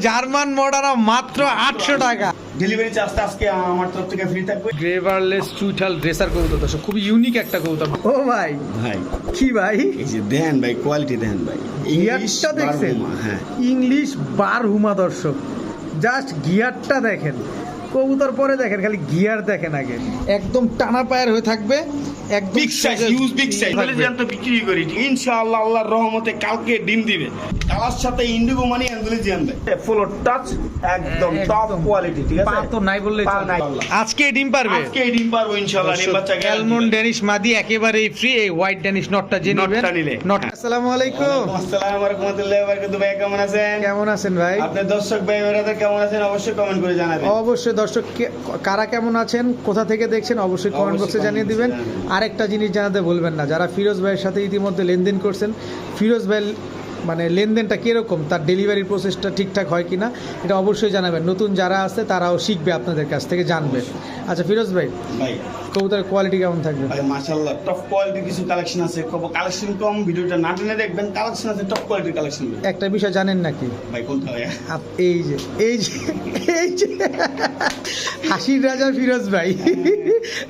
German মডারা মাত্র আটশো টাকা। ডেলিভারি চার্জটা আজকে আমার তরফ থেকে ফ্রি থাকবে। গ্রেভারলেস চুইঠাল ড্রেসার কবুতর দর্শক খুব ইউনিক একটা কবুতর। ও ভাই। ভাই। কি ভাই? এই যে দেন ভাই কোয়ালিটি দেন ভাই। ইংলিশ দেখছেন? হ্যাঁ। ইংলিশ বার হুমা দর্শক। জাস্ট গিয়ারটা দেখেন। কবুতর পরে দেখেন খালি গিয়ার দেখেন আগে। একদম টানা পায়ের হয়ে থাকবে একদম big size huge big size থাকবে। বলে বিক্রি করি ইনশাআল্লাহ আল্লাহর রহমতে কালকে ডিম দিবে। কালার সাথে ইন্ডিগো মানি অ্যান্ডুলিজিয়ান ভাই ফুল টাচ একদম টপ কোয়ালিটি ঠিক পা তো নাই বললেই চলে। আজকে ডিম পারবে? আজকে ডিম পারব ইনশাআল্লাহ ডিম বাচ্চা অ্যালমন্ড ড্যানিশ মাদি একেবারেই ফ্রি এই হোয়াইট ড্যানিশ নটটা যে নেবেন। নটটা নিলে। নট। আসসালামু আলাইকুম। আসসালামু আলাইকুম রাহমাতুল্লাহি ওয়া বারাকাতুহু। ভাই কেমন আছেন? কেমন আছেন ভাই? আপনার দর্শক ভাই কেমন আছেন? অবশ্যই কমেন্ট করে জানাবেন। অবশ্যই দর্শক কারা কেমন আছেন কোথা থেকে দেখছেন অবশ্যই কমেন্ট বক্সে জানিয়ে দিবেন। আরেকটা জিনিস জানাতে বলবেন না যারা ফিরোজ ভাইয়ের সাথে ইতিমধ্যে লেনদেন করছেন ফিরোজ ভাই মানে লেনদেনটা কীরকম তার ডেলিভারি প্রসেসটা ঠিকঠাক হয় কি না এটা অবশ্যই জানাবেন। নতুন যারা আছে তারাও শিখবে আপনাদের কাছ থেকে জানবে। আচ্ছা ফিরোজ ভাই। ভাই কবুতরের কোয়ালিটি কেমন থাকবে? ভাই মাশাআল্লাহ টপ কোয়ালিটি কিছু কালেকশন আছে। কালেকশন কম ভিডিওটা না টেনে দেখবেন কালেকশন আছে টপ কোয়ালিটির কালেকশন একটা বিষয় জানেন নাকি? ভাই কোনটা ভাই এই যে এই যে এই যে হাসির রাজা ফিরোজ ভাই।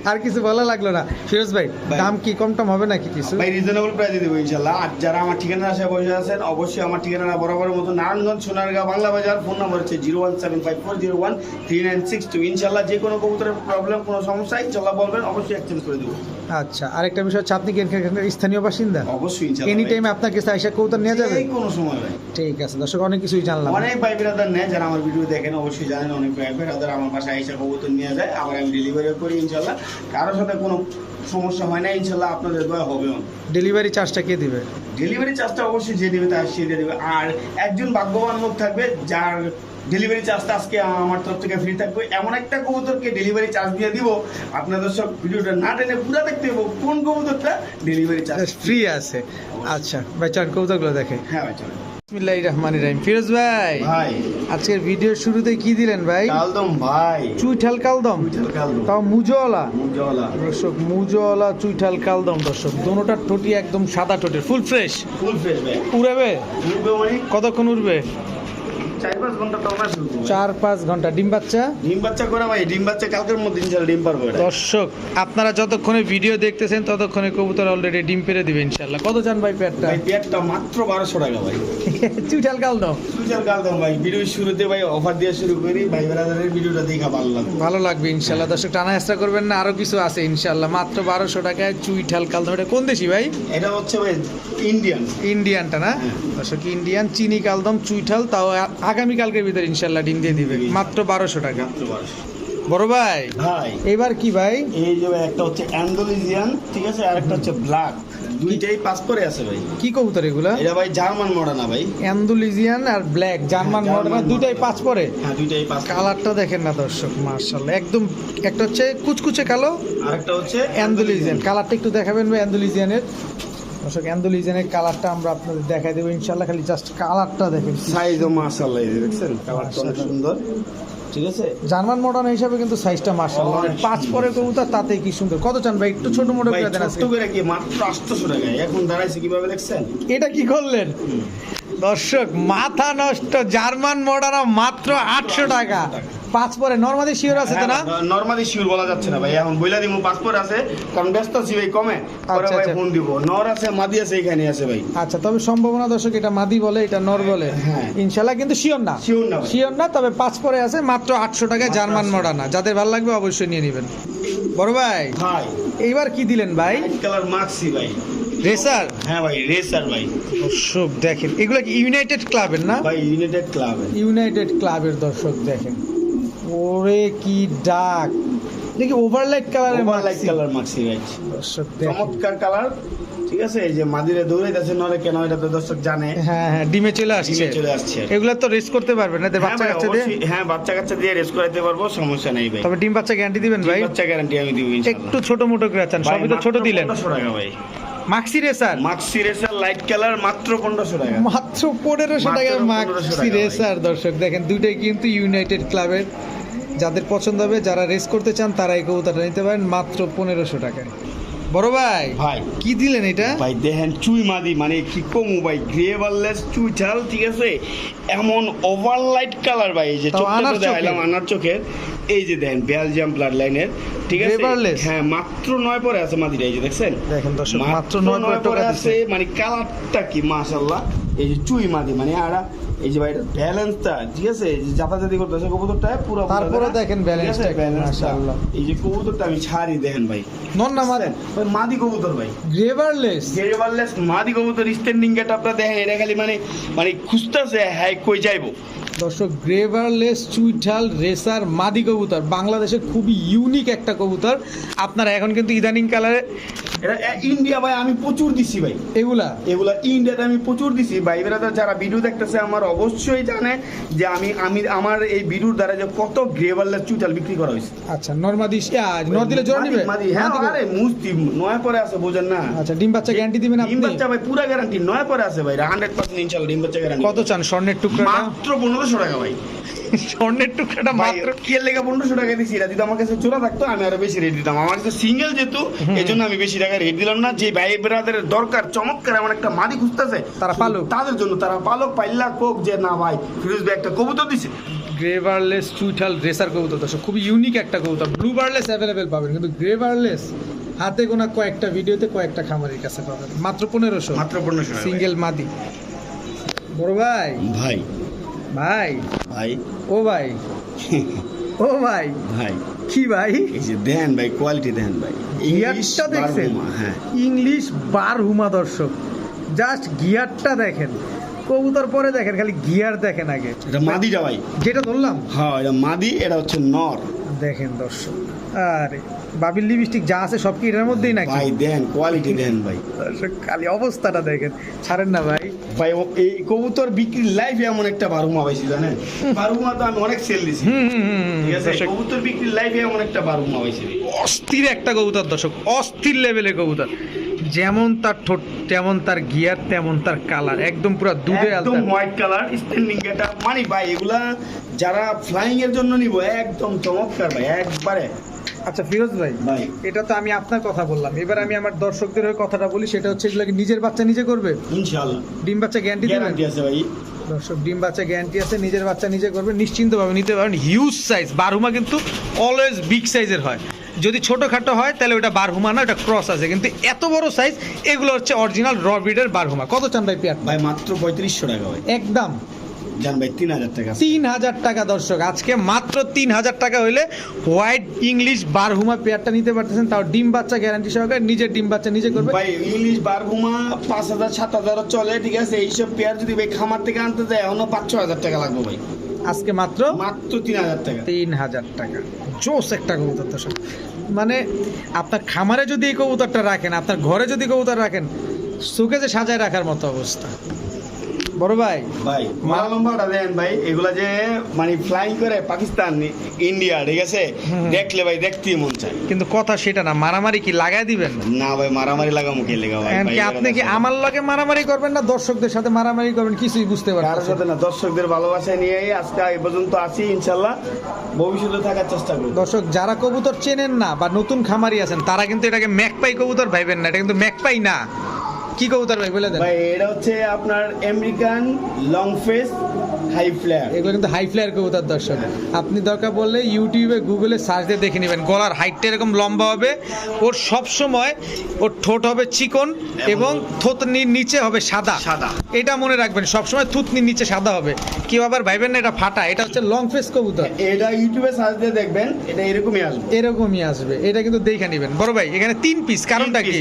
আর কিছু বলা লাগল না। ফিরোজ ভাই। দাম কি কম টম হবে নাকি কিছু? ভাই রিজনেবল প্রাইসে দেবো ইনশাল্লাহ আর যারা আমার ঠিকানা আসে বসে আছেন অবশ্যই আমার ঠিকানা বরাবরের মতো নারায়ণগঞ্জ সোনারগাঁ বাংলা বাজার। ফোন নাম্বার হচ্ছে zero one seven five four zero one three nine six two. ইনশাল্লাহ যে কোনো কবুতরের প্রবলেম কোনো সমস্যা ইনশাল্লাহ বলবেন অবশ্যই এক্সচেঞ্জ করে দেবো। আচ্ছা আরেকটা বিষয় হচ্ছে আপনি কি এখানকার স্থানীয় বাসিন্দা? অবশ্যই এনি টাইম আপনার কাছে আইসা কবুতর নিয়ে যাবে? কোনো সময় ভাই। ঠিক আছে দর্শক অনেক কিছুই জানলাম। অনেক ভাই বিরাদার নেয় যারা আমার ভিডিও দেখেন অবশ্যই জানেন অনেক ভাই বিরাদার আমার এসে কবুতর নিয়ে যায় আবার আমি ডেলিভারি করি ইনশাল্লাহ। কারোর সাথে কোনো সমস্যা হয় না ইনশাল্লাহ আপনাদের দয়া হবে ডেলিভারি চার্জটা কে দিবে? ডেলিভারি চার্জটা অবশ্যই যে দেবে তার সে দেবে। আর একজন ভাগ্যবান লোক থাকবে যার ডেলিভারি চার্জটা আজকে আমার তরফ থেকে ফ্রি থাকবে। এমন একটা কবুতরকে ডেলিভারি চার্জ দিয়ে দিব। আপনাদের সব ভিডিওটা না টেনে পুরো দেখতে হবে কোন কবুতরটা ডেলিভারি চার্জ ফ্রি আছে। আচ্ছা ভাই চান কবুতরগুলো দেখে। হ্যাঁ ভাই চলেন। বিসমিল্লাহির রহমানির রহিম। ফিরোজ ভাই ভাই। আজকের ভিডিওর শুরুতে কি দিলেন ভাই? কালদম ভাই। চুইঠাল কালদম। কালদম। তাও মুজোওয়ালা। মুজওয়ালা। দর্শক মুজোওয়ালা চুইঠাল কালদম দর্শক। দোনোটার ঠোঁটি একদম সাদা ঠোঁটের ফুল ফ্রেশ ফুল ফ্রেশ ভাই। উড়াবে মানে? কতক্ষণ উড়বে? ঘণ্টা তো শুরু করব। চার পাঁচ ঘণ্টা। ডিম বাচ্চা? ডিম বাচ্চা করে ভাই ডিম বাচ্চা কালকের মধ্যে ইনশাল্লাহ ডিম পারব দর্শক আপনারা যতক্ষণে ভিডিও দেখতেছেন ততক্ষণে কবুতর অলরেডি ডিম পেরে দিবে ইনশাল্লাহ। কত চান ভাই পেটটা ভাই পেয়ারটা মাত্র বারোশো টাকা ভাই। চুইঠাল কালদম সুইচার কালদম ভাই। ভিডিও শুরুতে ভাই অফার দিয়ে শুরু করি। ভাই বেড়াদারের ভিডিওটা দেখা ভালো লাগবে। ভালো লাগবে ইনশাল্লাহ। দর্শক টানা এক্সট্রা করবেন না আরও কিছু আছে ইনশাল্লাহ। মাত্র বারোশো টাকায় চুইঠাল কালদম এটা কোন দেশি ভাই? এটা হচ্ছে ভাই ইন্ডিয়ান ইন্ডিয়ানটা না? দর্শক ইন্ডিয়ান চিনি কালদম চুইঠাল তাও আ- আগামীকালকের ভিতরে ইনশাল্লাহ ডিম দিয়ে দিবে। মাত্র বারোশো টাকা। বড় ভাই ভাই। এবার কি ভাই? এই যে একটা হচ্ছে অ্যান্ডোলিজিয়ান ঠিক আছে? আর একটা হচ্ছে ব্ল্যাক দুইটাই পাস করে আছে ভাই। কি কবুতর এগুলা? এটা ভাই জার্মান মডার্না ভাই। অ্যান্ডুলিজিয়ান আর ব্ল্যাক জার্মান জার্মান দুটাই। পাঁচ হ্যাঁ দুইটাই পাস কালারটা দেখেন না দর্শক মার্শাল্লাহ একদম একটা হচ্ছে কুচকুচে কালো আর একটা হচ্ছে অ্যান্ডুলিজিয়ান কালারটা একটু দেখাবেন ভাই অ্যান্ডুলিজিয়ানের দর্শক অ্যান্ডুলিজিয়ানের কালারটা আমরা আপনাদের দেখাই দেবো ইনশাল্লাহ খালি জাস্ট কালারটা দেখেন। সাইজও মাশাআল্লাহ এই দেখছেন? কালারটা অনেক সুন্দর। ঠিক আছে? জার্মান মডার্ন হিসাবে কিন্তু সাইজটা মার্শাল্লাহ পাঁচ পরে কবুতর তাতে কি সুন্দর। কত চান ভাই? একটু ছোট মোটো করে দেন আজকে। করে কি? মাত্র আটশোশো টাকা। এখন দাঁড়াইছে কীভাবে দেখছেন? এটা কি করলেন? দর্শক মাথা নষ্ট। জার্মান মডার্ন মাত্র আটশো টাকা। পাঁচ পরে নর্মালি শিওর আছে তো না? নর্মালি শিওর বলা যাচ্ছে না ভাই। এখন বইলা দিব পাসপোর্ট আছে কারণ ব্যস্ত আছি ভাই কমে। পরে আচ্ছা, ভাই আচ্ছা। ফোন দিব। নর আছে মাদি আছে এখানে আছে ভাই। আচ্ছা তবে সম্ভাবনা দর্শক এটা মাদি বলে এটা নর বলে। হ্যাঁ। ইনশাল্লাহ কিন্তু শিওর না। শিওর না শিওর না তবে পাঁচ পরে আছে মাত্র আটশো টাকায় জার্মান 800 মডার্না। যাদের ভালো লাগবে অবশ্যই নিয়ে নেবেন। বড় ভাই ভাই। এইবার কি দিলেন ভাই? কালার মাক্সি ভাই। রেসার? হ্যাঁ ভাই রেসার ভাই। দর্শক দেখেন এগুলো কি ইউনাইটেড ক্লাবের না? ভাই ইউনাইটেড ক্লাব ইউনাইটেড ক্লাবের দর্শক দেখেন। ওরে কি ডাক। দেখি over light colour over light colour maxi ভাই চমৎকার কালার ঠিক আছে এই যে মাদিরে দৌড়াইতেছে নরে কেন এটা তো দর্শক জানে। হ্যাঁ হ্যাঁ ডিমে চলে আসছে। ডিমে চলে আসছে। এগুলো তো রেস করতে পারবেন না হ্যাঁ বাচ্চা কাচ্চা দিয়ে? হ্যাঁ বাচ্চা কাচ্চা দিয়ে রেস করাইতে পারব সমস্যা নেই ভাই। তবে ডিম বাচ্চা গ্যারান্টি দিবেন ভাই? বাচ্চা গ্যারান্টি আমি দিব ইনশাআল্লাহ একটু ছোট মোটো করে আছেন সবই তো ছোট দিলেন। 1500 টাকা ভাই। Maxi racer maxi racer light colour মাত্র পনেরোশো টাকা। মাত্র পনেরোশো মাত্র টাকা মাক্সি রেসার দর্শক দেখেন দুইটাই কিন্তু ইউনাইটেড ক্লাবের যাদের পছন্দ হবে যারা রেস করতে চান তারা এই কবুতরটা নিতে পারেন মাত্র পনেরোশো টাকায়। বড় ভাই ভাই। কি দিলেন এটা? ভাই দেখেন চুই মাদি মানে কি কমু ভাই গ্রেভারলেস চুই চাল ঠিক আছে? এমন ওভারলাইট কালার ভাই এই যে চোখটা দেখাইলাম। আনার চোখের। এই যে দেখেন বেলজিয়াম ব্লাড লাইনের ঠিক আছে? হ্যাঁ মাত্র নয় পরে আছে মাদিটা এই যে দেখছেন? দেখেন দর্শক মাত্র নয় পরে আছে মানে কালারটা কি মাশাল্লাহ এই যে চুই মাদি মানে আড়া এই যে ভাইটা ব্যালেন্সটা ঠিক আছে? যাতাযাতি করতেছে কবুতরটা পুরো তারপরে দেখেন ব্যালেন্স মাশাআল্লাহ। এই যে কবুতরটা আমি ছাড়ি দেখেন ভাই। নন না মারেন ভাই মাদি কবুতর ভাই। গ্রেভারলেস? গ্রেভারলেস মাদি কবুতর স্ট্যান্ডিং গেট আপনারা দেখেন এটা খালি মানে মানে খুঁজতেছে হ্যাঁ কই যাইবো? দর্শক গ্রেভারলেস চুইঠাল রেসার মাদি কবুতর। বাংলাদেশে খুবই ইউনিক একটা কবুতর। আপনারা এখন কিন্তু ইদানিং কালারে এটা ইন্ডিয়া ভাই আমি প্রচুর দিছি ভাই। এগুলা? এগুলা ইন্ডিয়াতে আমি প্রচুর দিছি। ভাই ব্রাদার যারা ভিডিও দেখতেছে আমার অবশ্যই জানে যে আমি আমি আমার এই ভিডিওর দ্বারা যে কত গ্রেভারলেস চুইঠাল বিক্রি করা হয়েছে। আচ্ছা নর্মাদি নর দিলে জোড়া নিবে হ্যাঁ। আরে মুস্তি নয় পরে আছে বোঝেন না। আচ্ছা ডিম বাচ্চা গ্যারান্টি দিবেন আপনি? ডিম বাচ্চা ভাই পুরা গ্যারান্টি নয় পরে আছে ভাই হান্ড্রেড পার্সেন্ট ইনশাল্লাহ ডিম বাচ্চা গ্যারান্টি কত চান? স্বর্ণের টুকরাটা? মাত্র পনেরোশো টাকা ভাই। স্বর্ণের টুকরাটা মাত্র। কি লেগে পনেরোশো টাকা দিছি এটা যদি আমার কাছে জোড়া থাকতো আমি আরও বেশি রেট দিতাম। আমার কাছে সিঙ্গেল যেহেতু এই জন্য আমি বেশি টাকা রেট দিলাম না। যে ভাই ব্রাদারের দরকার চমৎকার এমন একটা মাদি খুঁজতেছে তারা পালক। তাদের জন্য তারা পালক পাইলা কোক যে না ভাই ফিরোজ ভাই একটা কবুতর দিছে। গ্রেভারলেস চুইঠাল রেসার কবুতর দর্শক খুবই ইউনিক একটা কবুতর। ব্লু বারলেস অ্যাভেলেবেল পাবেন কিন্তু গ্রেভারলেস হাতে গোনা কয়েকটা ভিডিওতে কয়েকটা খামারের কাছে পাবেন। মাত্র পনেরোশো। মাত্র পনেরোশো সিঙ্গেল মাদি। বড় ভাই। ভাই ভাই। ভাই। ও ভাই। ও ভাই। ভাই। কি ভাই? এই যে দেন ভাই কোয়ালিটি দেন ভাই। গিয়ারটা দেখছেন? হ্যাঁ। ইংলিশ বার হুমা দর্শক। জাস্ট গিয়ারটা দেখেন। কবুতর পরে দেখেন খালি গিয়ার দেখেন আগে। এটা মাদিটা ভাই। যেটা ধরলাম? হ্যাঁ এটা মাদি এটা হচ্ছে নর। দেখেন দর্শক। আরে বাবির লিপস্টিক যা আছে সব কি এটার মধ্যেই নাকি? ভাই দেন কোয়ালিটি দেন ভাই। খালি অবস্থাটা দেখেন। ছাড়েন না ভাই। ভাই এই কবুতর বিক্রির লাইফ এমন একটা বারুমা পাইছি জানেন? বারুমা তো আমি অনেক সেল দিছি। ঠিক আছে? কবুতর বিক্রির লাইফে এমন একটা বারুমা পাইছি অস্থির একটা কবুতর দর্শক। অস্থির লেভেলের কবুতর। যেমন তার ঠোঁট তেমন তার গিয়ার তেমন তার কালার একদম পুরো দুধে একদম হোয়াইট কালার স্ট্যান্ডিং গেটা মানে ভাই এগুলা যারা ফ্লাইং এর জন্য নিব একদম চমৎকার ভাই একবারে। আচ্ছা ফিরোজ ভাই এটা তো আমি আপনার কথা বললাম। এবার আমি আমার দর্শকদের হয়ে কথাটা বলি সেটা হচ্ছে এগুলো নিজের বাচ্চা নিজে করবে? ইনশাআল্লাহ। ডিম বাচ্চা গ্যারান্টি গ্যারান্টি আছে ভাই। দর্শক ডিম বাচ্চা গ্যারান্টি আছে নিজের বাচ্চা নিজে করবে নিশ্চিন্তভাবে নিতে পারেন। হিউজ সাইজ বারহুমা কিন্তু অলওয়েজ বিগ সাইজের হয়। যদি ছোটোখাটো হয় তাহলে ওটা বারহুমা না ওটা ক্রস আছে। কিন্তু এত বড় সাইজ এগুলো হচ্ছে অরিজিনাল র ব্রিডের বারহুমা। কত চান ভাই পেয়ার? ভাই মাত্র পঁয়ত্রিশশো টাকা ভাই। একদম। জান ভাই তিন হাজার টাকা। তিন হাজার টাকা দর্শক। আজকে মাত্র তিন হাজার টাকা হইলে হোয়াইট ইংলিশ বারহুমা পেয়ারটা নিতে পারতেছেন। তাও ডিম বাচ্চা গ্যারান্টি সহকারে নিজের ডিম বাচ্চা নিজে করবে। ভাই ইংলিশ বারগুমা পাঁচ হাজার সাত হাজার চলে ঠিক আছে? এইসব পেয়ার যদি ভাই খামার থেকে আনতে যায় এখনও পাঁচ ছ হাজার টাকা লাগবে ভাই। আজকে মাত্র মাত্র তিন হাজার টাকা। তিন হাজার টাকা। জোস একটা কবুতর দর্শক। মানে আপনার খামারে যদি এই কবুতরটা রাখেন আপনার ঘরে যদি কবুতর রাখেন সুকেজে সাজায় রাখার মতো অবস্থা। বড় ভাই ভাই মালা লম্বাটা দেন ভাই এগুলা যে মানে ফ্লাইং করে পাকিস্তান ইন্ডিয়া ঠিক আছে। দেখলে ভাই দেখতেই মন চায়। কিন্তু কথা সেটা না মারামারি কি লাগাই দিবেন? না ভাই মারামারি লাগামো কে লেগা ভাই? কি আপনি কি আমার লগে মারামারি করবেন না দর্শকদের সাথে মারামারি করবেন কিছুই বুঝতে কারোর পারছেন সাথে না দর্শকদের ভালোবাসা নিয়ে আজকে এই পর্যন্ত আছি ইনশাল্লাহ ভবিষ্যতে থাকার চেষ্টা করব। দর্শক যারা কবুতর চেনেন না বা নতুন খামারি আছেন তারা কিন্তু এটাকে ম্যাকপাই কবুতর ভাইবেন না এটা কিন্তু ম্যাকপাই না। কি কবুতর ভাই বলে দেন। ভাই এটা হচ্ছে আপনার American long face high flyer এগুলো কিন্তু হাই ফ্লায়ার কবুতর দর্শক। আপনি দরকার পড়লে ইউটিউবে গুগলে সার্চ দিয়ে দেখে নেবেন। গলার হাইটটা এরকম লম্বা হবে। ওর সব সময় ওর ঠোঁট হবে চিকন এবং থুতনির নিচে হবে সাদা। সাদা। এটা মনে রাখবেন সবসময় থুতনির নিচে সাদা হবে। কেউ আবার ভাইবেন না এটা ফাটা। এটা হচ্ছে লং ফেস কবুতর। এটা ইউটিউবে সার্চ দিয়ে দেখবেন এটা এরকমই আসবে। এরকমই আসবে। এটা কিন্তু দেখে নেবেন। বড় ভাই এখানে তিন পিস কারণটা কি?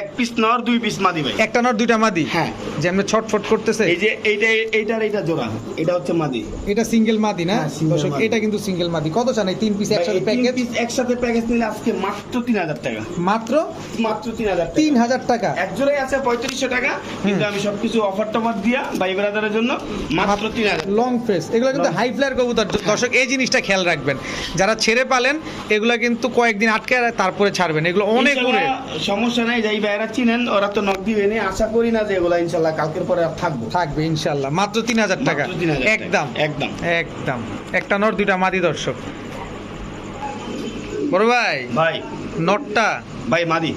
এক পিস নর দুই পিস মাদি ভাই। একটা নর দুইটা মাদি? হ্যাঁ। যেমন ছটফট করতেছে? এই যে এইটা এইটার এইটা জোড়া। এটা হচ্ছে মাদি। এটা সিঙ্গেল মাদি না? হ্যাঁ, দর্শক এটা কিন্তু সিঙ্গেল মাদি। কত চান এই তিন পিস একসাথে ভাই, এই তিন প্যাকেজ piece একসাথে প্যাকেজ নিলে আজকে মাত্র তিন হাজার টাকা। মাত্র? মাত্র তিন হাজার তিন হাজার টাকা। এক আছে পঁয়ত্রিশশো টাকা কিন্তু আমি সবকিছু অফার টফার দিয়া ভাই ব্রাদারের জন্য মাত্র তিন হাজার লং ফেস এগুলো কিন্তু হাই ফ্লায়ার কবুতর। দর্শক এই জিনিসটা খেয়াল রাখবেন। যারা ছেড়ে পালেন এগুলো কিন্তু কয়েকদিন আটকে আর তারপরে ছাড়বেন। এগুলো অনেক উড়ে সমস্যা নাই যাই ভাইরা চিনেন ওরা তো নক দিবে নি আশা করি না যে এগুলা ইনশাল্লাহ কালকের পরে আর থাকব। থাকবে ইনশাল্লাহ। মাত্র তিন হাজার টাকা মাত্র 3,000 টাকা। একদম। একদম। একদম। একটা নর দুইটা মাদি দর্শক। বড় ভাই ভাই। নটটা। ভাই মাদি।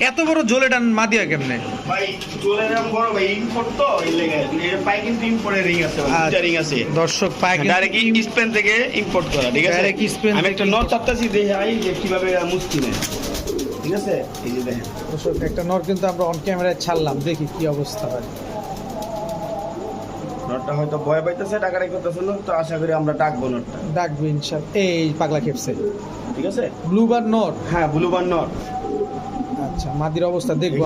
এত বড় জোলেটান মাদিয়া কেমনে? ভাই চলে যাম বড় ভাই ইম্পোর্ট তো এই লেগে। এর পায়ে কিন্তু ইম্পোর্টের রিং আছে আচ্ছা। দুইটা রিং আছে। দর্শক পায় কিন্তু ডাইরেক্ট স্পেন থেকে ইম্পোর্ট করা ঠিক আছে? Direct Spain আমি একটা নট চাপতাছি দেখে আই যে কীভাবে মুস্তি নেয় ঠিক আছে? এই যে দেখেন। দর্শক একটা নট কিন্তু আমরা অন ক্যামেরায় ছাড়লাম দেখি কি অবস্থা হয়। নটটা হয়তো ভয় পাইতেছে টাকাটাই করতেছে না তো আশা করি আমরা ডাকবো নটটা। ডাকবো ইনশাল এই পাগলা খেপছে। ঠিক আছে? Blue bar not? হ্যাঁ ব্লুবার নট। আচ্ছা মাদির অবস্থা দেখব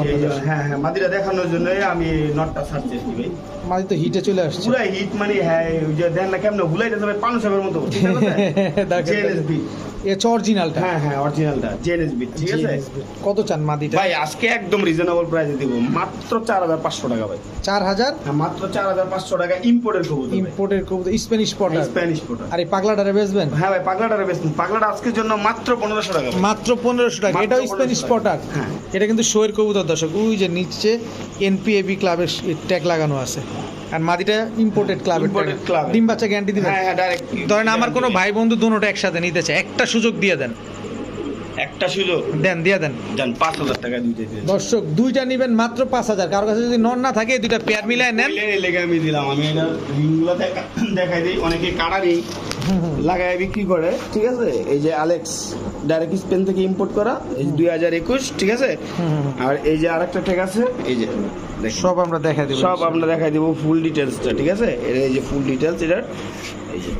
হ্যাঁ হ্যাঁ মাদিরা দেখানোর জন্য আমি নটটা সার্চ করছি ভাই। মাদি তো হিটে চলে আসছে। পুরা হিট মানে হ্যাঁ ওই যে দেন না কেমন ভুলাইতে যাবে পানু সাহেবের মতো। ঠিক আছে? হচ্ছে অরিজিনালটা হ্যাঁ হ্যাঁ অরিজিনালটা জেএনএসবি ঠিক আছে? কত চান মাদিটা? ভাই আজকে একদম রিজনেবল প্রাইসে দিব। মাত্র চার হাজার পাঁচশো টাকা ভাই। চার হাজার? হ্যাঁ মাত্র চার হাজার পাঁচশো টাকা ইম্পোর্টের কবুতর। ইম্পোর্টের কবুতর স্প্যানিশ পটার স্প্যানিশ পোটার আর এই পাগলাটারে বেচবেন? হ্যাঁ ভাই পাগলাটারে বেশ পাগলাটা আজকের জন্য মাত্র পনেরোশো টাকা মাত্র পনেরোশো টাকা। মাত্র এটাও 1500 স্প্যানিশ পটার হ্যাঁ। এটা কিন্তু শোয়ের কবুতর দর্শক। ওই যে নিচে এনপিএবি ক্লাবের ট্যাগ লাগানো আছে। আর মাদিটা ইম্পোর্টেড ক্লাব Imported ক্লাব। ডিম বাচ্চা গ্যারান্টি দিবেন। হ্যাঁ হ্যাঁ ডাইরেক্ট ধরেন আমার কোনো ভাই বন্ধু দুটো একসাথে নিতে চায় একটা সুযোগ দিয়ে দেন। একটা সুযোগ দেন দিয়ে দেন। জান পাঁচ হাজার টাকা দিতে দিন দর্শক দুইটা নিবেন মাত্র পাঁচ হাজার। কারোর কাছে যদি নন না থাকে দুইটা পেয়ার মিলায় নেন। লেগে আমি দিলাম। আমি এটা রিংগুলো দেখা- দেখাই দিই। অনেকে কাটা রিং লাগায় বিক্রি করে ঠিক আছে? এই যে আলেক্স ডাইরেক্ট স্পেন থেকে ইম্পোর্ট করা এই দুই হাজার একুশ ঠিক আছে? আর এই যে আরেকটা ঠেক আছে এই যে সব আমরা দেখা দিব। সব আমরা দেখাই দিব ফুল ডিটেলসটা ঠিক আছে? এই যে ফুল ডিটেলস এটার এই যে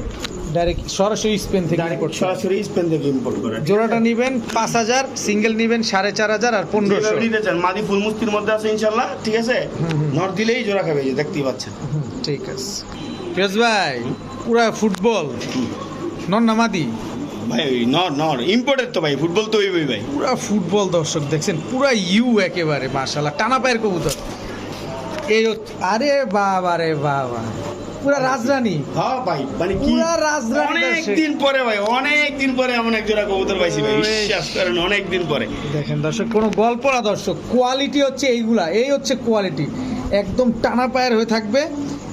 ডাইরেক্ট সরাসরি স্পেন থেকে সরাসরি স্পেন থেকে ইম্পোর্ট করে জোড়াটা নিবেন পাঁচ হাজার সিঙ্গেল নিবেন সাড়ে চার হাজার আর পনেরোশো যেভাবে নিতে চান মাদি ফুল মুস্তির মধ্যে আছে ইনশাল্লাহ ঠিক আছে? নট দিলেই জোড়া খাবে যে দেখতেই পাচ্ছেন। ঠিক আছে। ফিরোজ ভাই পুরা ফুটবল। নন নামাদি ভাই নর তো ভাই ফুটবল তো ওই ভাই। পুরা ফুটবল দর্শক দেখছেন পুরা ইউ একেবারে মাশাল্লাহ টানা পায়ের কবুতর। এই আরে বাবা রে বাবা। পুরা রাজরানী হ্যাঁ ভাই মানে কি পুরা রাজরানী অনেক দিন পরে ভাই অনেক দিন পরে এমন এক জোড়া কবুতর পাইছি ভাই বিশ্বাস করেন অনেক দিন পরে। দেখেন দর্শক কোনো গল্প না দর্শক কোয়ালিটি হচ্ছে এইগুলা এই হচ্ছে কোয়ালিটি একদম টানা পায়ের হয়ে থাকবে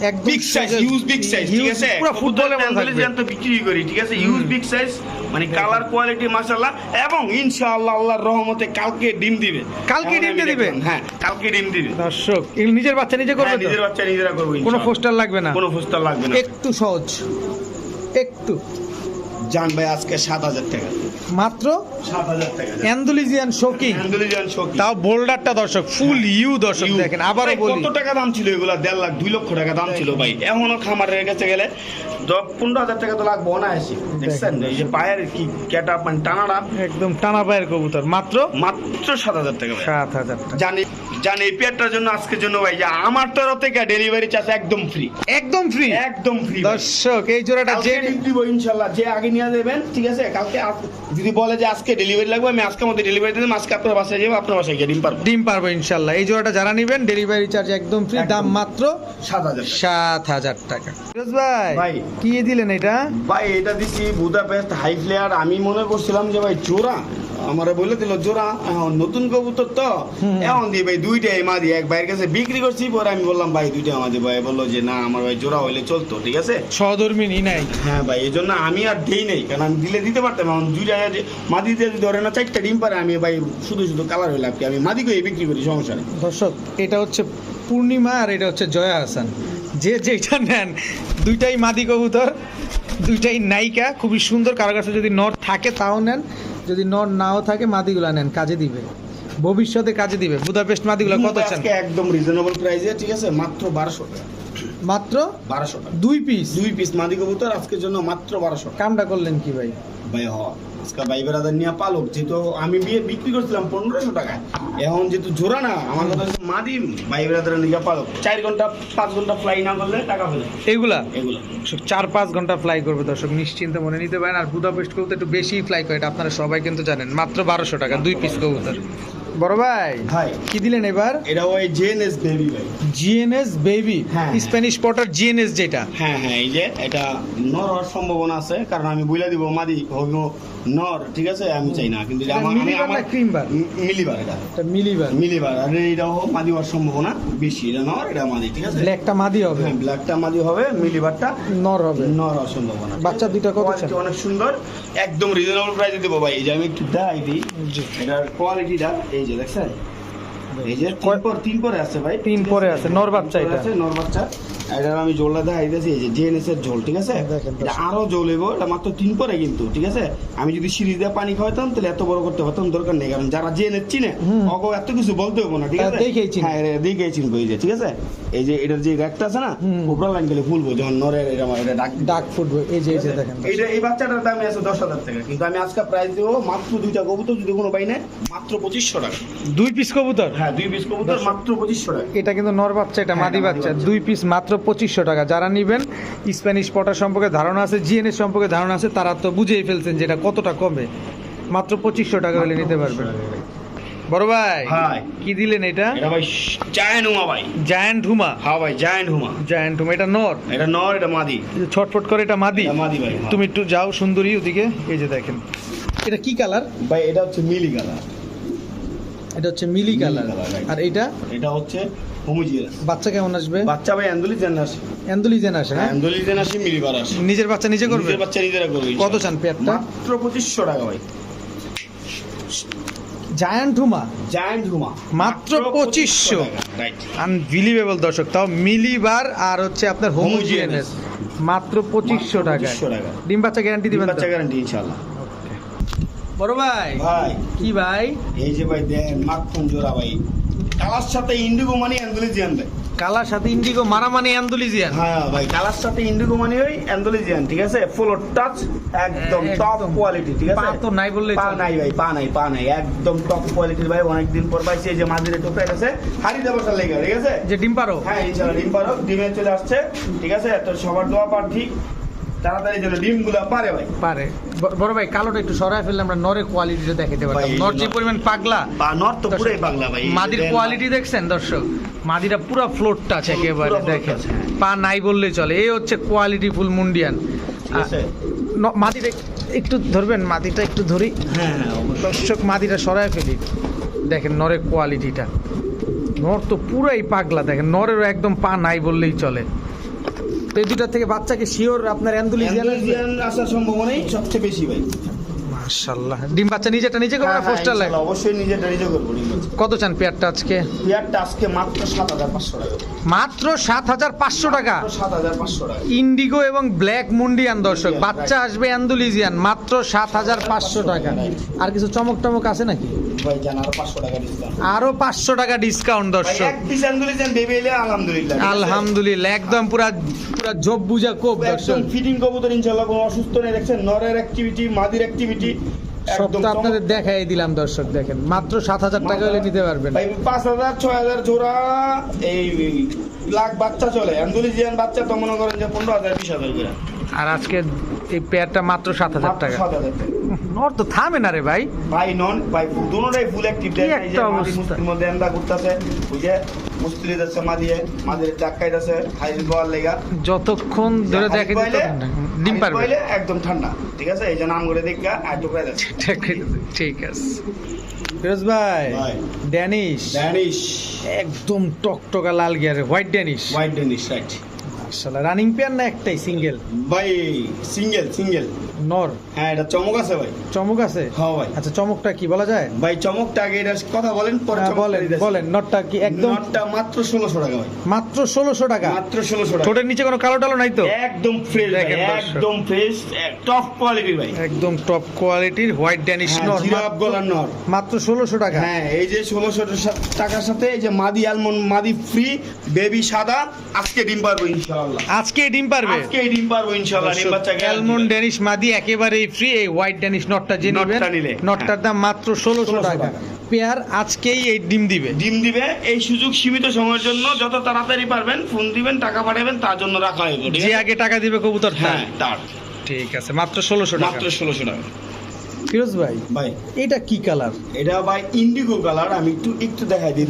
একদম বিগ সাইজ বিগ সাইজ ঠিক আছে? পুরো ফুটবলের মতো থাকবে। বিক্রি করি ঠিক আছে? ইউজ বিগ সাইজ মানে কালার কোয়ালিটি মাশাল্লাহ এবং ইনশাআল্লাহ আল্লাহর রহমতে কালকে ডিম দিবে। কালকে ডিম দিয়ে দিবে? হ্যাঁ কালকে ডিম দিবে। দর্শক নিজের বাচ্চা নিজে করবে হ্যাঁ, নিজের বাচ্চা নিজেরা করবে কোনো। পোস্টার লাগবে না? কোনো পোস্টার লাগবে না। একটু সহজ। একটু। জান ভাই আজকে সাত হাজার টাকা। মাত্র? সাত হাজার টাকা। অ্যান্ডুলিজিয়ান শোকিং আন্দোলন শক্তি তাও বোল্ডারটা দর্শক ফুল ইউ দর্শক দেখেন আবারও বলি। কত টাকা দাম ছিল এগুলা? দেড় লাখ দুই লক্ষ টাকা দাম ছিল ভাই। এমনও খামারের কাছে গেলে পনেরো হাজার টাকা তো লাগবো না আসি দেখছেন? এই যে পায়ের কি ক্যাটা মানে টানাটা একদম টানা পায়ের কবুতর। মাত্র? মাত্র সাত হাজার টাকা সাত হাজার জানি জানি এই পেয়ারটার জন্য আজকের জন্য ভাই যে আমার তরফ থেকে ডেলিভারি চার্জ একদম ফ্রি একদম ফ্রি একদম ফ্রি দর্শক এই জোড়াটা যে দিব ইনশাল্লাহ যে আগে নিয়ে যাবেন ঠিক আছে? কালকে যদি বলে যে আজকে ডেলিভারি লাগবে আমি আজকের মধ্যে ডেলিভারি দিলাম আজকে আপনার বাসায় যাব আপনার বাসায় গিয়ে ডিম পারব। ডিম পারব ইনশাল্লাহ এই জোড়াটা যারা নেবেন ডেলিভারি চার্জ একদম ফ্রি দাম মাত্র সাত হাজার টাকা। সাত হাজার টাকা। ভাই ভাই। কি দিলেন এটা? ভাই এটা দিচ্ছি বুদাপেস্ট হাই ফ্লেয়ার আমি মনে করছিলাম যে ভাই জোড়া আমার বলে দিল জোড়া এখন নতুন কবুতর তো। এখন দিয়ে ভাই দুইটাই মা দিয়ে এক ভাইয়ের কাছে বিক্রি করছি পরে আমি বললাম ভাই দুইটা আমাদের ভাই বলল যে না আমার ভাই জোড়া হইলে চলতো ঠিক আছে? সহধর্মিনী নাই। হ্যাঁ ভাই এই জন্য আমি আর দেই নেই কারণ আমি দিলে দিতে পারতাম। এখন দুইটা মাদি দিয়ে যদি ধরে না চারটা ডিম পারে আমি ভাই শুধু শুধু কালার হইলে কি? আমি মাদি করে বিক্রি করি সমস্যা নেই। দর্শক এটা হচ্ছে পূর্ণিমা আর এটা হচ্ছে জয়া হাসান। যে যেটা নেন দুইটাই মাদি কবুতর দুইটাই নায়িকা খুবই সুন্দর। কারও কাছে যদি নর থাকে তাও নেন। যদি নর নাও থাকে মাদিগুলো নেন কাজে দিবে। ভবিষ্যতে কাজে দিবে। বুদাপেস্ট মাদিগুলো কত চান? একদম রিজনেবল প্রাইসে ঠিক আছে? মাত্র বারোশো টাকা। মাত্র বারোশো টাকা। দুই পিস দুই পিস মাদি কবুতর আজকের জন্য মাত্র বারোশো কামটা করলেন কি ভাই? ভাই হ। ভাই বেড়াদার নিয়ে পালক যেহেতু আমি বিয়ে বিক্রি করছিলাম পনেরোশো টাকা এখন যেহেতু জোড়া না আমার কথা হচ্ছে মাদি ভাই বেড়াদার নিয়ে পালক। চার ঘণ্টা পাঁচ ঘণ্টা ফ্লাই না করলে টাকা ফেলে এগুলা এগুলো চার পাঁচ ঘণ্টা ফ্লাই করবে দর্শক নিশ্চিন্তে মনে নিতে পারেন। আর বুদাপেস্ট কবুতর একটু বেশি ফ্লাই করে এটা আপনারা সবাই কিন্তু জানেন। মাত্র বারোশো টাকা দুই পিস কবুতর। বড় ভাই ভাই। কি দিলেন এবার? এটা ওই জেএনএস বেবি ভাই। জিএনএস বেবি হ্যাঁ। স্প্যানিশ পটার জিএনএস যেটা? হ্যাঁ হ্যাঁ এই যে এটা নর হওয়ার সম্ভাবনা আছে কারণ আমি বলে দিব মাদি হইব নর ঠিক আছে? আমি চাই না কিন্তু আমার ক্রিমবার? মিলিবার এটা। মিলিবার। মিলিবার আর এটাও মাদি হওয়ার সম্ভাবনা বেশি। এটা নর এটা মাদি ঠিক আছে? ব্ল্যাকটা মাদি হবে। হ্যাঁ ব্ল্যাকটা মাদি হবে মিলিবারটা নর হবে। নর হওয়ার সম্ভাবনা। বাচ্চা দুইটা কত অনেক সুন্দর একদম রিজনেবল প্রাইসে দেবো ভাই। এই যে আমি একটু দেখাই দিই। এটার কোয়ালিটিটা এই যে দেখছেন? এই যে তিন পর তিন পরে আছে ভাই তিন পরে আছে, নর বাচ্চা এটা। আছে, নর বাচ্চা। এটার আমি দিয়েছি এই যে জেএনএস এর ঝোল ঠিক আছে? এটা আরও জ্বলেবো এটা মাত্র তিন পরে কিন্তু ঠিক আছে? আমি যদি সিরিজ দিয়ে পানি খাওয়াতাম তাহলে এত বড় করতে পারতাম দরকার নেই। কারণ যারা জেএনএস চিনে। অগো এত কিছু বলতে হব না ঠিক আছে? হ্যাঁ এটা দেখেই চিনবো এই যে ঠিক আছে? এই যে এটার যে র্যাকটা আছে না। উপরা লাইন গেলে ফুলবো যখন নরের এটা এটা ডাক ডাক ফুটবে এই যে এই দেখেন এইটা এই বাচ্চাটার দাম আছে দশ হাজার টাকা কিন্তু আমি আজকে প্রাইস দেবো মাত্র দুইটা কবুতর যদি কোনো পাই না মাত্র পঁচিশশো টাকা। দুই পিস কবুতর? হ্যাঁ দুই পিস কবুতর মাত্র পঁচিশশো টাকা। এটা কিন্তু নর বাচ্চা এটা হ্যাঁ, মাদি বাচ্চা বাচ্চা। দুই পিস মাত্র পঁচিশশো টাকা। যারা নিবেন স্প্যানিশ পটার সম্পর্কে ধারণা আছে জিএনএস সম্পর্কে ধারণা আছে তারা তো বুঝেই ফেলছেন যেটা কতটা কমে। মাত্র পঁচিশশো টাকা হলে নিতে পারবেন। বড় ভাই ভাই। কি দিলেন এটা? এটা ভাই জায়ান্ট হুমা ভাই। জায়ান্ট হুমা হ্যাঁ ভাই জায়ান্ট হুমা জায়ান্ট হুমা এটা নর? এটা নর এটা মাদি। ছটফট করে এটা মাদি? মাদি ভাই হ্যাঁ। তুমি একটু যাও সুন্দরী ওদিকে এই যে দেখেন। এটা কি কালার? ভাই এটা হচ্ছে মিলি কালার। এটা হচ্ছে মিলি কালার। আর এটা? এটা হচ্ছে হোমোজিয়াস বাচ্চা কেমন আসবে? বাচ্চা ভাই অ্যান্ডুলি জেন আসে। অ্যান্ডুলিজেন আসে হ্যাঁ অ্যান্ডুলি জেন আসে মিলিবার আসে। নিজের বাচ্চা নিজে করবে? নিজের বাচ্চা নিজেরা করবে কত চান পেয়ারটা মাত্র পঁচিশশো টাকা ভাই। জায়ান্ট হুমা? জায়ান্ট হুমা। মাত্র 2500 রাইট আনবিলিভেবল দর্শক তাও মিলিবার আর হচ্ছে আপনার হোমোজিনিয়াস। মাত্র পঁচিশশো টাকা পঁচিশশো টাকা। ডিম বাচ্চা গ্যারান্টি দিবেন বাচ্চা গ্যারান্টি ইনশাআল্লাহ বড় ভাই ভাই। কি ভাই? এই যে ভাই দেন মাখন জোড়া ভাই। কালার সাথে ইন্ডিগো মানি অ্যান্ডোলিজিয়ান ভাই। কালার সাথে ইন্ডিগো মারামানি অ্যান্ডুলিজিয়ান হ্যাঁ ভাই কালার সাথে ইন্ডিগো মানি ওই অ্যান্ডোলিজিয়ান ঠিক আছে? ফুল টাচ একদম টপ। কোয়ালিটি ঠিক আছে? পা তো নাই বললেই পা। নাই ভাই পা নাই পা নাই একদম টপ কোয়ালিটির ভাই। অনেকদিন পর পাইছি এই যে মাঝিরে টোপে গেছে হাড়ি দেবসার লেগে ঠিক আছে? যে ডিম পারো। হ্যাঁ ইনশাআল্লাহ ডিম পারো ডিমে চলে আসছে ঠিক আছে? তো সবার দোয়া ঠিক। তাড়াতাড়ি যেন ডিমগুলো পারে ভাই। পারে। বড় ভাই কালোটা একটু সরায় ফেললে আমরা নরের কোয়ালিটিটা দেখাতে পারতাম। নর যে পরিমাণ পাগলা। নর তো দর্শক, পুরাই ভাই মাদির কোয়ালিটি দেখছেন দর্শক? মাদিরা পুরো ফ্লোট টাচ একেবারে দেখেন। পা নাই বললেই চলে। এই হচ্ছে কোয়ালিটি ফুল মুন্ডিয়ান মাদিটা একটু ধরবেন মাদিটা একটু ধরি। হ্যাঁ হ্যাঁ দর্শক মাদিটা সরায় ফেলি। দেখেন নরের কোয়ালিটিটা নর তো পুরাই পাগলা দেখেন। নরেরও একদম পা নাই বললেই চলে। এই দুটার থেকে বাচ্চাকে শিওর আপনার অ্যান্ডুলিজিয়ান আসার সম্ভাবনাই সবচেয়ে বেশি ভাই। মাশাআল্লাহ। ডিম বাচ্চা নিজেটা নিজে করবে হ্যাঁ, পোস্টার লাগে? অবশ্যই নিজেরটা নিজে করব কত চান পেয়ারটা আজকে? পেয়ারটা আজকে মাত্র টাকা। মাত্র ইন্ডিগো এবং ব্ল্যাক মুন্ডিয়ান দর্শক। বাচ্চা আসবে অ্যান্ডুলিজিয়ান মাত্র সাত হাজার পাঁচশো টাকা। আর কিছু চমক টমক আছে নাকি? ভাই জান আরও পাঁচশো টাকা ডিসকাউন্ট আরও পাঁচশো টাকা ডিসকাউন্ট দর্শক। এক পিস অ্যান্ডোলিজিয়ান বেবি এলে আলহামদুলিল্লাহ আলহামদুলিল্লাহ একদম পুরা পুরা জব বুঝা কোপ দর্শক। ফিটিং কবুতর ইনশাআল্লাহ কোনো অসুস্থ নেই দেখছেন? নরের অ্যাক্টিভিটি মাদির অ্যাক্টিভিটি সব আপনাদের দেখাই দিলাম দর্শক দেখেন। মাত্র সাত হাজার টাকা হলে নিতে পারবেন। পাঁচ হাজার ছয় হাজার জোড়া এই লাখ বাচ্চা চলে। অ্যান্ডোলিজিয়ান বাচ্চা তো মনে করেন যে পনেরো হাজার বিশ হাজার করে। আর আজকে এই পেয়ারটা মাত্র সাত হাজার টাকা। সাত হাজার টাকা। নর তো থামে না রে ভাই। ভাই নন ভাই দুটোটাই ফুল অ্যাক্টিভ কি একটা অবস্থা। মুস্তির মধ্যে এন্দা করতেছে। বুঝে মুস্তির যাচ্ছে মাদিয়ে মাদির চাক্কাই যাচ্ছে হাইল লেগা। যতক্ষণ ধরে দেখে ডিম পারবে। কইলে একদম ঠান্ডা ঠিক আছে? এই যে নাম করে দেখা আর টুকরা যাচ্ছে ঠিক আছে। ফিরোজ ভাই ভাই। ড্যানিশ। ড্যানিশ। একদম টকটকা লাল গিয়ারে white Danish. White Danish right. মাশাআল্লাহ রানিং পেয়ার না একটাই সিঙ্গেল? ভাই সিঙ্গেল সিঙ্গেল। নর। হ্যাঁ এটা চমক আছে ভাই। চমক আছে? হ্যাঁ ভাই। আচ্ছা চমকটা কি বলা যায়? ভাই চমকটা আগে এটার কথা বলেন পরে হ্যাঁ, বলেন বলেন নটটা কি একদম নটটা মাত্র ষোলোশো টাকা ভাই। মাত্র ষোলোশো টাকা? মাত্র ষোলোশো টাকা। ঠোঁটের নিচে কোনো কালো টালো নাই তো? একদম ফ্রেশ একদম ফ্রেশ টপ কোয়ালিটির ভাই। একদম টপ কোয়ালিটির হোয়াইট ড্যানিশ নর। জিরাফ গলার নর। মাত্র ষোলোশো টাকা? হ্যাঁ এই যে ষোলোশো টাকার সাথে এই যে মাদি আলমন্ড মাদি ফ্রি বেবি সাদা আজকে ডিম পারব ইনশাআল্লাহ। আজকে ডিম পারবে? আজকে ডিম পারব ইনশাআল্লাহ ডিম বাচ্চা অ্যালমন্ড ড্যানিশ মাদি একেবারেই ফ্রি এই হোয়াইট ড্যানিশ নটটা যে নিলে, নটটার দাম মাত্র ষোলোশো টাকা। পেয়ার আজকেই এই ডিম দিবে। ডিম দিবে এই সুযোগ সীমিত সময়ের জন্য যত তাড়াতাড়ি পারবেন ফোন দিবেন টাকা পাঠাবেন তার জন্য রাখা যে আগে টাকা দিবে কবুতর হ্যাঁ হ্যাঁ তার। ঠিক আছে মাত্র ষোলোশো টাকা। মাত্র ষোলোশো টাকা। ফিরোজ ভাই ভাই। এটা কি কালার? এটা ভাই ইন্ডিগো কালার আমি একটু একটু দেখাই দিই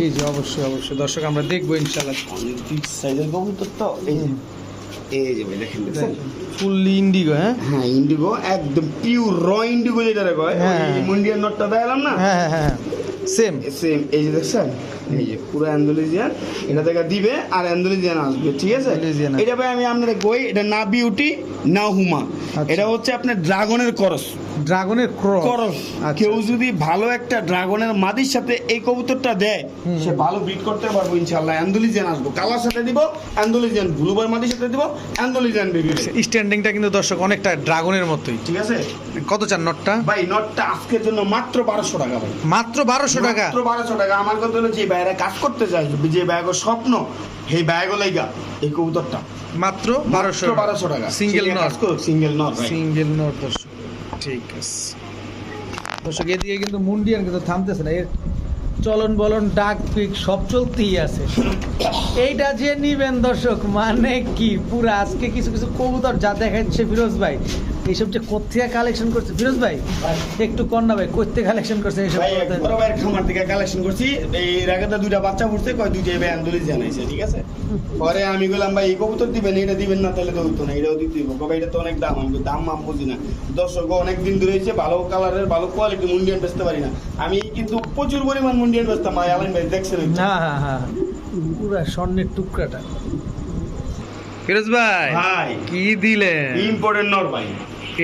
জি জি অবশ্যই অবশ্যই। দর্শক আমরা দেখব ইনশাল্লাহ অনেক সাইজের কবুতর তো এই এই যে ভাই দেখেন দেখছেন ফুললি ইন্ডিগো হ্যাঁ? হ্যাঁ ইন্ডিগো একদম পিওর র ইন্ডিগো যেটা কয় হ্যাঁ। মুন্ডিয়ান নটটা দেখালাম না? হ্যাঁ হ্যাঁ হ্যাঁ। সেম সেম এই যে দেখছেন? এই যে পুরো অ্যান্ডোলিজিয়ান এটা থেকে দিবে আর অ্যান্ডোলিজিয়ান আসবে ঠিক আছে? এটা ভাই আমি আপনাদের কই এটা না বিউটি না হুমা। আচ্ছা। এটা হচ্ছে আপনার ড্রাগনের করস। ড্রাগনের ক্রস। আচ্ছা। কেউ যদি ভালো একটা ড্রাগনের মাদির সাথে এই কবুতরটা দেয়। সে ভালো ব্রিড করতে পারব ইনশাআল্লাহ। অ্যান্ডোলিজিয়ান আসব। কালার সাথে দিব অ্যান্ডোলিজিয়ান ব্লুবার মাদির সাথে দিব অ্যান্ডোলিজিয়ান বেবি স্ট্যান্ডিংটা কিন্তু দর্শক অনেকটা ড্রাগনের মতোই। ঠিক আছে? কত চান নটটা? ভাই নটটা আজকের জন্য মাত্র বারোশো টাকা ভাই। মাত্র বারোশো টাকা? মাত্র বারোশো টাকা। আমার কথা হলো যে বাইরে কাজ করতে চাই যে ব্যাগের স্বপ্ন সেই ব্যাগও লাইগা এই কবুতরটা। মাত্র বারোশো বারোশো টাকা। Single not single not single not দর্শক। ঠিক আছে। দর্শক, এদিকে কিন্তু মুন্ডিয়ান কিন্তু থামতেছে না। এর চলন বলন, ডাক পিক সব চলতেই আছে। এইটা যে নিবেন দর্শক মানে কি? পুরো আজকে কিছু কিছু কবুতর যা দেখাচ্ছে ফিরোজ ভাই এইসব যে কোথেকে কালেকশন করছে? ফিরোজ ভাই একটু কন্যা ভাই কোথেকে কালেকশন করছে এইসব? ভাই বড় ভাইয়ের খামার থেকে কালেকশন করছি। এই রাগাতে দুইটা বাচ্চা ফুটছে কয় দুইটা এবার আন্দোলিত জানাইছে ঠিক আছে? পরে আমি বললাম ভাই এই কবুতর দিবেন এটা দিবেন না তাহলে তো হইতো না এটাও দিতে দিব কবে এটা তো অনেক দাম আমি দাম মাম বুঝি না। দর্শক অনেক দিন ধরে হয়েছে ভালো কালারের ভালো কোয়ালিটি মুন্ডিয়ান বেচতে পারি না। আমি কিন্তু প্রচুর পরিমাণ মুন্ডিয়ান বেচতাম ভাই আলাইন ভাই দেখছেন হ্যাঁ হ্যাঁ হ্যাঁ। পুরা স্বর্ণের টুকরাটা। ফিরোজ ভাই ভাই। কি দিলেন? ইম্পর্টেন্ট নর ভাই।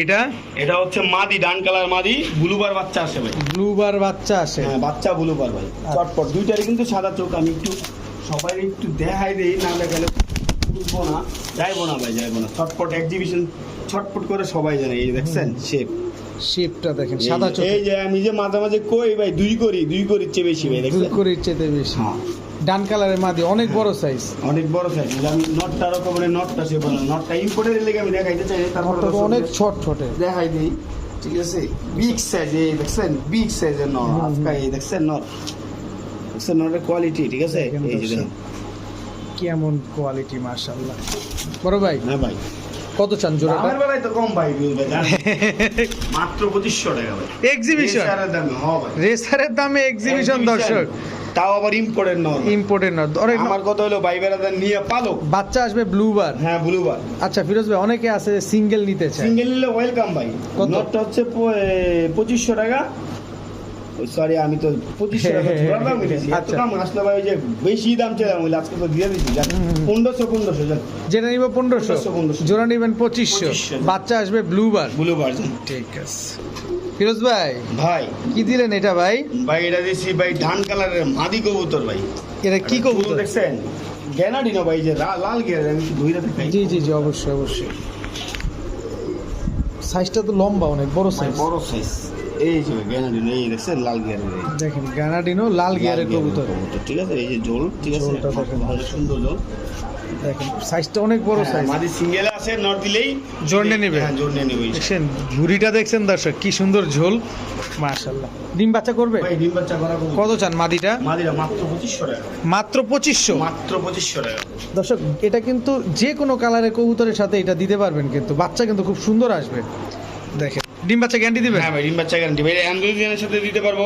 এটা এটা হচ্ছে মাদি ডান কালার মাদি ব্লুবার বাচ্চা আসে ভাই। ব্লুবার বাচ্চা আসে। হ্যাঁ বাচ্চা ব্লুবার ভাই। চটপট দুইটারই কিন্তু সাদা চোখ আমি একটু সবাই একটু দেখাই দেই না দেখালে বুঝব না। যাইবো না ভাই যাইবো না। চটপট এক্সিবিশন ছটপট করে সবাই জানে এই দেখছেন শেপ শেপটা দেখেন সাদা চোখ। এই যে আমি যে মাঝে মাঝে কই ভাই দুই করি দুই করি চেয়ে বেশি ভাই দুই দেখছেন? করে চেতে বেশি। হ্যাঁ। ডান কালারের মাদি অনেক বড় সাইজ অনেক বড় সাইজ আমি নটটা সে নটটা ইম্পোর্টের লেগে আমি দেখাইতে চাই তারপর অনেক ছোট ছোটে। দেখাই দিই ঠিক আছে? বিগ সাইজ এই দেখছেন? বিগ সাইজের নট। এই দেখছেন নট দেখছেন নটের কোয়ালিটি ঠিক আছে? এই যে কেমন কোয়ালিটি মাশাআল্লাহ। বড় ভাই? হ্যাঁ ভাই। কত চান জোড়াটা? আমার বেলায় তো কম ভাই মাত্র পঁচিশশো টাকা ভাই। এক্সিবিশন রেসারের দামে রেসারের দামে এক্সিবিশন দর্শক। তাও আবার ইম্পোর্টের নট ইম্পোর্টেন্ট না। অনেক আমার কথা হলো ভাই বেড়াদার নিয়ে পালো। বাচ্চা আসবে ব্লুবার হ্যাঁ ব্লুবার আচ্ছা ফিরোজ ভাই অনেকে আছে সিঙ্গেল নিতে চায়। সিঙ্গেল নিলে ওয়েলকাম ভাই? নটটা হচ্ছে পঁচিশশো টাকা। সরি আমি তো পঁচিশশো টাকা জোড়ার দাম নিয়েছি এত আচ্ছা। দাম আসলে ভাই যে বেশি দাম ছিলাম ওই আজকে তো দিয়ে দিচ্ছি। পনেরোশো পনেরোশো যেটা নিব পনেরোশো। 1500 জোড়া নিবেন পঁচিশশো। 2500 বাচ্চা আসবে ব্লুবার ব্লু ভার্জন ঠিক আছে। ফিরোজ ভাই ভাই। কি দিলেন এটা ভাই? ভাই এটা দিয়েছি ভাই ধান কালারের মাদি কবুতর ভাই। এটা কি কবুতর? দেখছেন? গ্যানাডিনো ভাই যে লাল গিয়ার আমি ধুইরা দেখাই। জি জি জি অবশ্যই অবশ্যই। সাইজটা তো লম্বা অনেক বড় সাইজ বড় সাইজ এই যে গ্যানাডিনো এই দেখছেন? লাল গিয়ারের। দেখেন গ্যানাডিনো লাল গিয়ারের কবুতর। ঠিক আছে? এই যে জোল ঠিক আছে? সুন্দর জোল দেখেন সাইজটা অনেক বড় হ্যাঁ, সাইজ মাদি সিঙ্গেল আছে নট দিলেই জোর নিয়ে হ্যাঁ জোর নিয়ে দেখছেন ঝুড়িটা দেখছেন দর্শক কি সুন্দর ঝোল। ডিম বাচ্চা করবে? ভাই ডিম বাচ্চা করা কত চান মাদিটা? মাত্র টাকা। মাত্র টাকা। দর্শক এটা কিন্তু যে কোনো কালারের কবুতরের সাথে এটা দিতে পারবেন কিন্তু। বাচ্চা কিন্তু খুব সুন্দর আসবে। দেখেন। ডিম বাচ্চা গ্যারান্টি দিবেন? হ্যাঁ ভাই ডিম বাচ্চা গ্যারান্টি ভাই অ্যান্ড্রয়েডের সাথে দিতে পারব।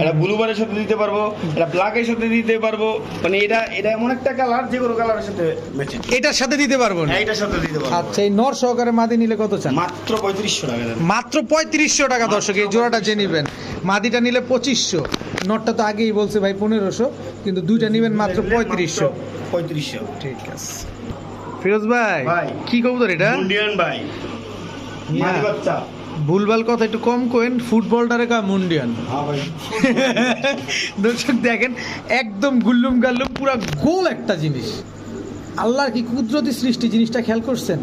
এটা ব্লুবারের সাথে দিতে পারব এটা ব্ল্যাকের সাথে দিতে পারব। মানে এটা এটা এমন একটা কালার যে কোনো কালারের সাথে ম্যাচিং এটার সাথে দিতে পারব না? হ্যাঁ এটার সাথে দিতে পারব। আচ্ছা এই নর সহকারে মাদি নিলে কত চান? মাত্র পঁয়ত্রিশশো টাকা মাত্র পঁয়ত্রিশশো টাকা দর্শক এই জোড়াটা যে নিবেন মাদিটা নিলে পঁচিশশো। নটটা তো আগেই বলছে ভাই পনেরোশো কিন্তু দুইটা নিবেন মাত্র পঁয়ত্রিশশো। পঁয়ত্রিশশো। ঠিক আছে। ফিরোজ ভাই ভাই। কি কবুতর এটা? মুন্ডিয়ান ভাই। মাদি বাচ্চা। ভুলভাল কথা একটু কম কোয়েন ফুটবলটারে কা মুন্ডিয়ান। হ্যাঁ ভাই। দর্শক দেখেন একদম গুল্লুম গাল্লুম পুরা গোল একটা জিনিস। আল্লাহর কি কুদরতি সৃষ্টি জিনিসটা খেয়াল করছেন?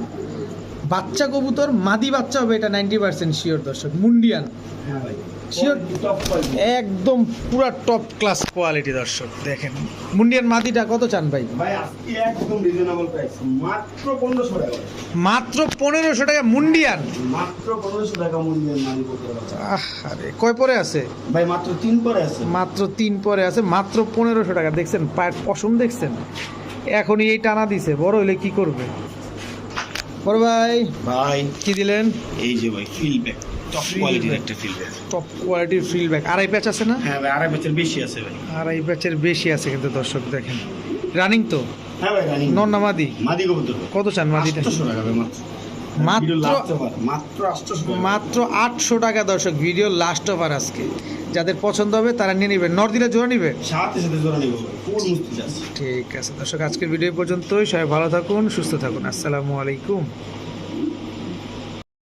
বাচ্চা কবুতর মাদি বাচ্চা হবে এটা নাইনটি পার্সেন্ট শিওর দর্শক। মুন্ডিয়ান। হ্যাঁ ভাই। একদম পুরা টপ ক্লাস কোয়ালিটি দর্শক দেখেন। মুন্ডিয়ান মাদিটা কত চান ভাই? ভাই একদম রিজনেবল প্রাইস মাত্র পনেরোশো টাকা। মাত্র পনেরোশো টাকা মুন্ডিয়ান? মাত্র পনেরোশো টাকা মুন্ডিয়ান মাদি কবুতর বাচ্চা। আহ আরে কয় পরে আছে? ভাই মাত্র তিন পরে আছে। মাত্র তিন পরে আছে মাত্র পনেরোশো টাকা। দেখছেন পায়ের পশম দেখছেন? এখনই এই টানা দিছে বড় হইলে কি করবে? বড় ভাই ভাই কি দিলেন? এই যে ভাই ফিলব্যাক টপ কোয়ালিটির। একটা টপ কোয়ালিটির আড়াই প্যাচ আছে না? হ্যাঁ ভাই আড়াই বছর বেশি আছে ভাই। আড়াই প্যাচের বেশি আছে কিন্তু দর্শক দেখেন। রানিং তো? হ্যাঁ ভাই রানিং নর না মাদি? মাদি কবুতর কত চান মাদিটা? আটশোশো টাকা ভাই মাত্র। মাত্র আটশো টাকা। দর্শক ভিডিও লাস্ট ওভার আজকে। যাদের পছন্দ হবে তারা নিয়ে নেবে। নর দিলে জোড়া নিবে? ঠিক আছে দর্শক আজকের ভিডিও পর্যন্তই। সবাই ভালো থাকুন সুস্থ থাকুন। আসসালামু আলাইকুম।